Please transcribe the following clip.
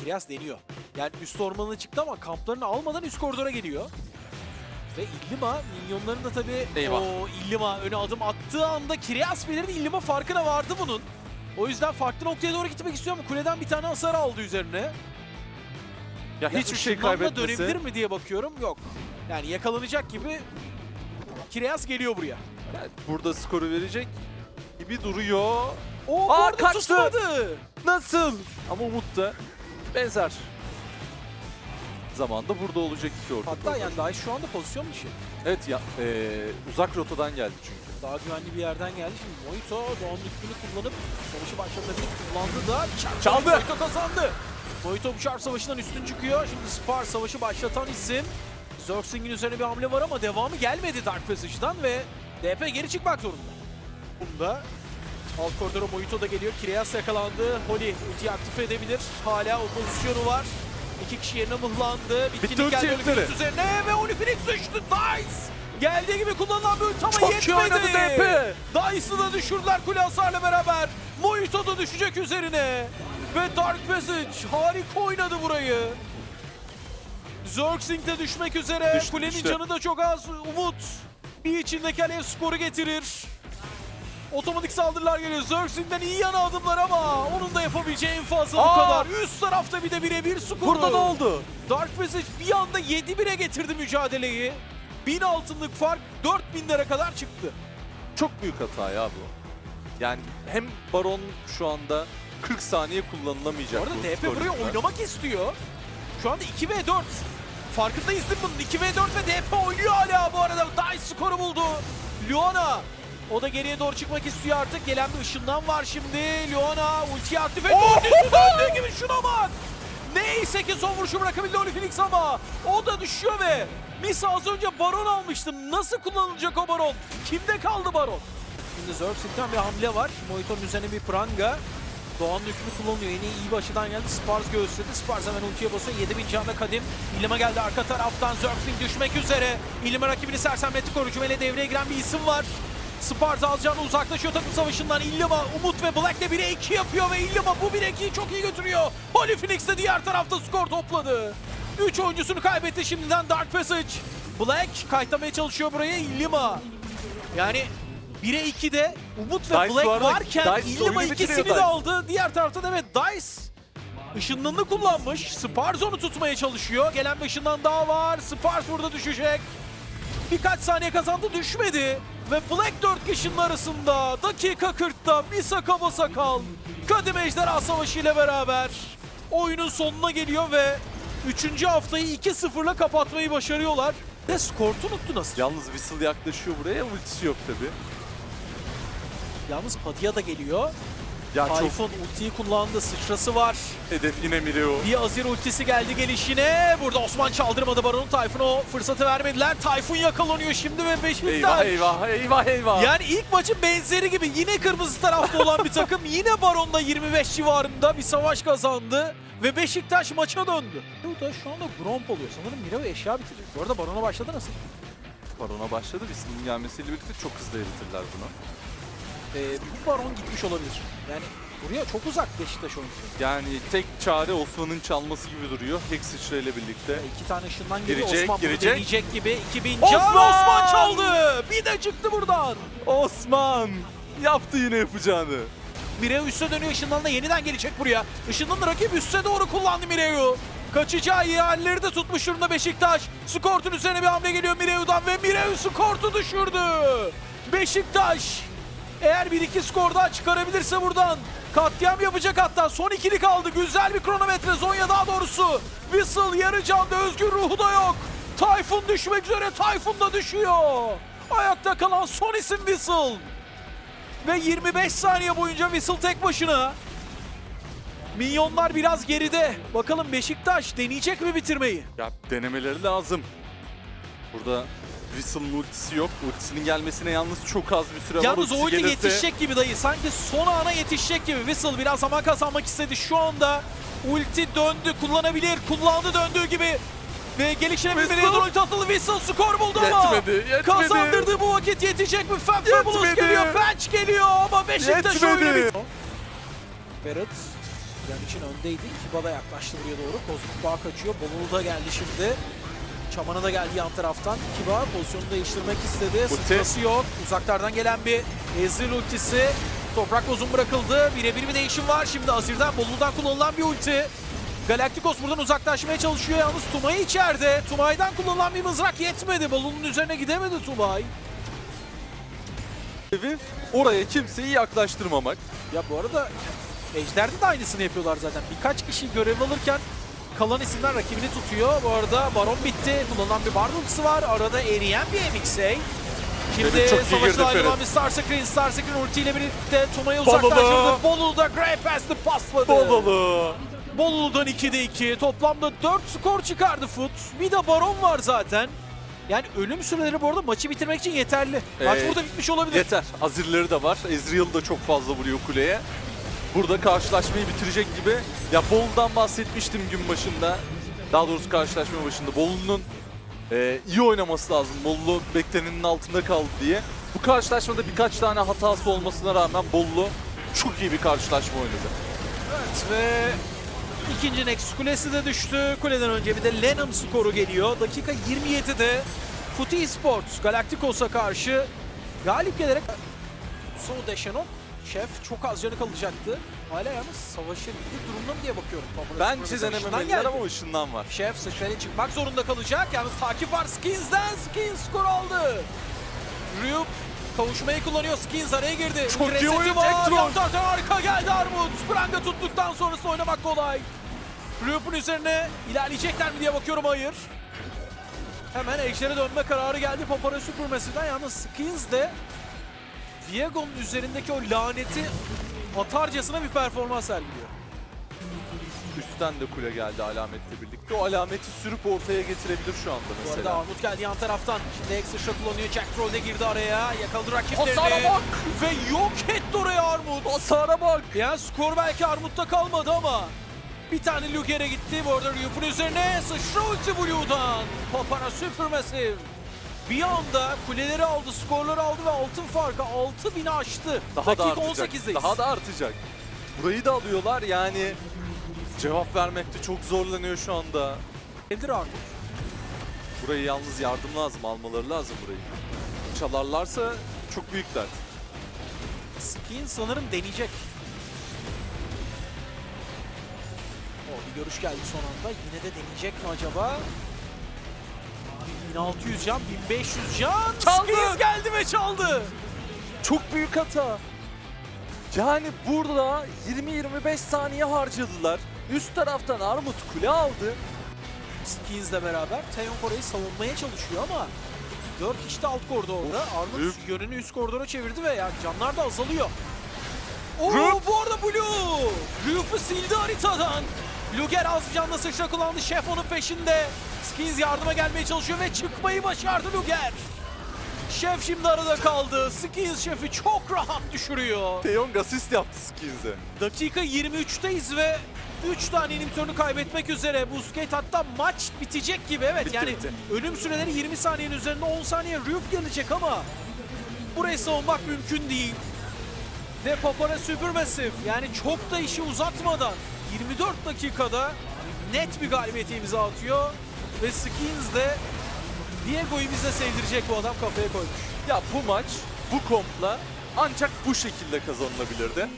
Kiryas deniyor. Yani üst ormanına çıktı ama kamplarını almadan üst koridora geliyor. Ve Illima minyonların da tabii Eyvah. o Illima öne adım attığı anda Kiryas belirdi. Illima farkına vardı bunun. O yüzden farklı noktaya doğru gitmek istiyor ama kuleden bir tane hasar aldı üzerine. Ya Ya hiçbir şey kaybetmesi. dönebilir mi diye bakıyorum. Yok. Yani yakalanacak gibi Kiryas geliyor buraya. Yani burada skoru verecek gibi duruyor. O Aa, kaçtı. tutmadı. Nasıl? Ama Umut da benzer. Zamanda burada olacak iki orta. Hatta yani daha şu anda pozisyon dışı. Evet ya eee, uzak rotadan geldi çünkü. Daha güvenli bir yerden geldi. Şimdi Moito Doğan lütfünü kullanıp savaşı başlatabilir. Kullandı da çarp Çaldı. Moito kazandı. Moito bu çarp savaşından üstün çıkıyor. Şimdi Spar savaşı başlatan isim. Zerxing'in üzerine bir hamle var ama devamı gelmedi Dark Passage'dan ve DP geri çıkmak zorunda. Bunda alt koridora Moito da geliyor. Kireas yakalandı. Holly ultiyi aktif edebilir. Hala o pozisyonu var. İki kişi yerine mıhlandı. Bitkinlik geldi Olympics üzerine ve Olympics düştü. Dice! Geldiği gibi kullanılan bir ulti ama Çok yetmedi. DP. Dice'ı da düşürdüler kule hasarla beraber. Moito da düşecek üzerine. Ve Dark Passage harika oynadı burayı. Zerxing de düşmek üzere. Düştü, Kulenin düştü. canı da çok az. Umut bir içindeki alev skoru getirir. Otomatik saldırılar geliyor. Zerxing'den iyi yana adımlar ama onun da yapabileceği en fazla bu Aa! kadar. Üst tarafta bir de birebir skoru. Burada da oldu. Dark Passage bir anda 7-1'e getirdi mücadeleyi. 1000 altınlık fark 4000'lere kadar çıktı. Çok büyük hata ya bu. Yani hem Baron şu anda 40 saniye kullanılamayacak. Bu arada bu DP buraya oynamak istiyor. Şu anda 2 v 4. Farkındayız değil mi bunun? 2 v 4 ve DP oynuyor hala bu arada. Dice skoru buldu. Luana. O da geriye doğru çıkmak istiyor artık. Gelen bir ışından var şimdi. Ultiyi aktif etti. Ultisi döndüğü gibi şuna bak. Neyse ki son vuruşu bırakabildi Oli Felix ama o da düşüyor ve Misa az önce Baron almıştı. Nasıl kullanılacak o Baron? Kimde kaldı Baron? Şimdi Zerxing'den bir hamle var. Moito'nun üzerine bir pranga. Doğan hükmü kullanıyor. Yine iyi bir açıdan geldi. Spars göğüsledi. Spars hemen ultiye basıyor. 7000 canlı Kadim. İlima geldi arka taraftan. Zerxing düşmek üzere. İlima rakibini sersemletti. Korucu ile devreye giren bir isim var. Spars alacağını uzaklaşıyor takım savaşından. İllima, Umut ve Black de 1'e 2 yapıyor ve İllima bu 1'e 2'yi çok iyi götürüyor. Holy Phoenix de diğer tarafta skor topladı. 3 oyuncusunu kaybetti şimdiden Dark Passage. Black kayıtlamaya çalışıyor buraya İllima. Yani 1'e 2'de Umut ve Dice Black arada- varken Dice İllima ikisini de aldı. Diğer tarafta da evet Dice ışınlığını kullanmış. Spars onu tutmaya çalışıyor. Gelen bir ışından daha var. Spars burada düşecek. Birkaç saniye kazandı düşmedi. Ve Black 4 kişinin arasında dakika 40'ta Misa Kaba Sakal Kadim Ejderha Savaşı ile beraber oyunun sonuna geliyor ve 3. haftayı 2-0'la kapatmayı başarıyorlar. Ve skortu unuttu nasıl? Yalnız Whistle yaklaşıyor buraya. Ultisi yok tabi. Yalnız Padilla da geliyor. Ya çok Tayfun ultiyi kullandı. Sıçrası var. hedef yine Mireo. Bir Azir ultisi geldi gelişine. Burada Osman çaldırmadı Baron'u. Tayfun'a o fırsatı vermediler. Tayfun yakalanıyor şimdi ve Beşiktaş. Eyvah eyvah eyvah eyvah. Yani ilk maçın benzeri gibi yine kırmızı tarafta olan bir takım yine Baron'da 25 civarında bir savaş kazandı ve Beşiktaş maça döndü. Bu da şu anda Gromp oluyor. Sanırım Miro eşya bitirecek. Bu arada Baron'a başladı nasıl? Barona başladı. Whistle'ın gelmesiyle birlikte çok hızlı eritirler bunu. Ee, bu Baron gitmiş olabilir. Yani buraya çok uzak Beşiktaş oyuncusu. Yani tek çare Osman'ın çalması gibi duruyor. Hex sıçrayla birlikte. İki tane ışından geliyor. Girecek, Osman girecek. deneyecek gibi. 2000 Osman! can Osman çaldı. Bir de çıktı buradan. Osman yaptı yine yapacağını. Mireo üste dönüyor. Işından da yeniden gelecek buraya. Işından da rakip üste doğru kullandı Mireo'yu. Kaçacağı yerleri de tutmuş durumda Beşiktaş. Skort'un üzerine bir hamle geliyor Mireo'dan ve Mireo Skort'u düşürdü. Beşiktaş eğer 1-2 skor daha çıkarabilirse buradan katliam yapacak hatta. Son ikili kaldı. Güzel bir kronometre. Zonya daha doğrusu. Whistle yarı canda özgür ruhu da yok. Tayfun düşmek üzere. Tayfun da düşüyor. Ayakta kalan son isim Whistle. Ve 25 saniye boyunca Whistle tek başına. Minyonlar biraz geride. Bakalım Beşiktaş deneyecek mi bitirmeyi? Ya denemeleri lazım. Burada Whistle'ın ultisi yok. Ultisinin gelmesine yalnız çok az bir süre var. Yalnız o ulti gelirse- yetişecek gibi dayı. Sanki son ana yetişecek gibi. Whistle biraz zaman kazanmak istedi. Şu anda ulti döndü. Kullanabilir. Kullandı döndüğü gibi. Ve gelişine bir Whistle. milyon ulti atıldı. Whistle skor buldu ama. Yetmedi, yetmedi. Kazandırdığı bu vakit yetecek mi? Fabulous Yetmedi. geliyor. Patch geliyor ama Beşiktaş Yetmedi. oyunu bitiyor. Barrett Plan için öndeydi. Kiba da yaklaştı buraya doğru. Kozmik Bağ kaçıyor. Bolulu da geldi şimdi. Çamana da geldi yan taraftan. Kiba pozisyonu değiştirmek istedi. Sıçrası yok. Uzaklardan gelen bir Ezreal ultisi. Toprak bozun bırakıldı. Birebir bir değişim var. Şimdi Azir'den Bolulu'dan kullanılan bir ulti. Galacticos buradan uzaklaşmaya çalışıyor yalnız Tumay içeride. Tumay'dan kullanılan bir mızrak yetmedi. Bolulu'nun üzerine gidemedi Tumay. Oraya kimseyi yaklaştırmamak. Ya bu arada Ejder'de de aynısını yapıyorlar zaten. Birkaç kişi görev alırken kalan isimler rakibini tutuyor. Bu arada Baron bitti. Kullanılan bir Bard ultisi var. Arada eriyen bir MXA. Şimdi çok savaşta ayrılan bir Star Screen. Star Screen ultiyle birlikte Bolulu. uzaklaştırdı. Bolulu da Grey Pass'ı pasladı. Bololu. Bolulu'dan 2'de 2. Toplamda 4 skor çıkardı Foot. Bir de Baron var zaten. Yani ölüm süreleri bu arada maçı bitirmek için yeterli. Maç Ee, burada bitmiş olabilir. Yeter. Azirleri de var. Ezreal da çok fazla vuruyor kuleye. Burada karşılaşmayı bitirecek gibi. Ya Bolu'dan bahsetmiştim gün başında. Daha doğrusu karşılaşma başında. Bolu'nun e, iyi oynaması lazım. Bolu beklenenin altında kaldı diye. Bu karşılaşmada birkaç tane hatası olmasına rağmen Bolu çok iyi bir karşılaşma oynadı. Evet ve ikinci Nexus kulesi de düştü. Kuleden önce bir de Lennon skoru geliyor. Dakika 27'de Futi Esports Galacticos'a karşı galip gelerek Sonu Deşenok Şef çok az canı kalacaktı. Hala yalnız savaşabildiği durumda mı diye bakıyorum. Paparazzi Bence denememeliler ama ışından var. Şef sıçrayla çıkmak zorunda kalacak. Yalnız takip var Skins'den. Skins skor aldı. Ryup kavuşmayı kullanıyor. Skins araya girdi. Çok iyi oyun taraftan harika geldi Armut. Sprang'a tuttuktan sonrası oynamak kolay. Ryup'un üzerine ilerleyecekler mi diye bakıyorum hayır. Hemen Ejder'e dönme kararı geldi Papara süpürmesinden. Yalnız Skins de Viego'nun üzerindeki o laneti atarcasına bir performans sergiliyor. Üstten de kule geldi alametle birlikte. O alameti sürüp ortaya getirebilir şu anda Bu arada mesela. Armut geldi yan taraftan. Şimdi shot kullanıyor. Jack Troll de girdi araya. Yakaladı rakiplerini. Hasara bak! Ve yok etti oraya Armut. Hasara bak! Yani skor belki Armut'ta kalmadı ama bir tane Luger'e gitti. Bu arada Ryup'un üzerine sıçra ulti Blue'dan. Papara Supermassive. Bir anda kuleleri aldı, skorları aldı ve altın farkı 6000'i aştı. Daha da Dakika artacak. 18'deyiz. Daha da artacak. Burayı da alıyorlar yani cevap vermekte çok zorlanıyor şu anda. Eldir Armut. Burayı yalnız yardım lazım, almaları lazım burayı. Çalarlarsa çok büyük dert. Skin sanırım deneyecek. O bir görüş geldi son anda. Yine de deneyecek mi acaba? 1600 can, 1500 can. Çaldı. Skins geldi ve çaldı. Çok büyük hata. Yani burada 20-25 saniye harcadılar. Üst taraftan Armut kule aldı. Skins'le beraber Teon Kore'yi savunmaya çalışıyor ama 4 kişi de alt koridorda. Armut büyük. yönünü üst koridora çevirdi ve yani canlar da azalıyor. Oo, Ryup. bu arada Blue! Ryup'u sildi haritadan. Luger az bir canla sıçra kullandı. Şef onun peşinde. Skins yardıma gelmeye çalışıyor ve çıkmayı başardı Luger. Şef şimdi arada kaldı. Skins şefi çok rahat düşürüyor. Teong asist yaptı Skins'e. Dakika 23'teyiz ve 3 tane inhibitörünü kaybetmek üzere. Busquets hatta maç bitecek gibi. Evet Bitti, yani bitti. ölüm süreleri 20 saniyenin üzerinde 10 saniye Ryup gelecek ama burayı savunmak mümkün değil. Ve Papara Supermassive yani çok da işi uzatmadan 24 dakikada net bir galibiyete imza atıyor. Ve Skins de Diego'yu bize sevdirecek bu adam kafaya koymuş. Ya bu maç, bu kompla ancak bu şekilde kazanılabilirdi.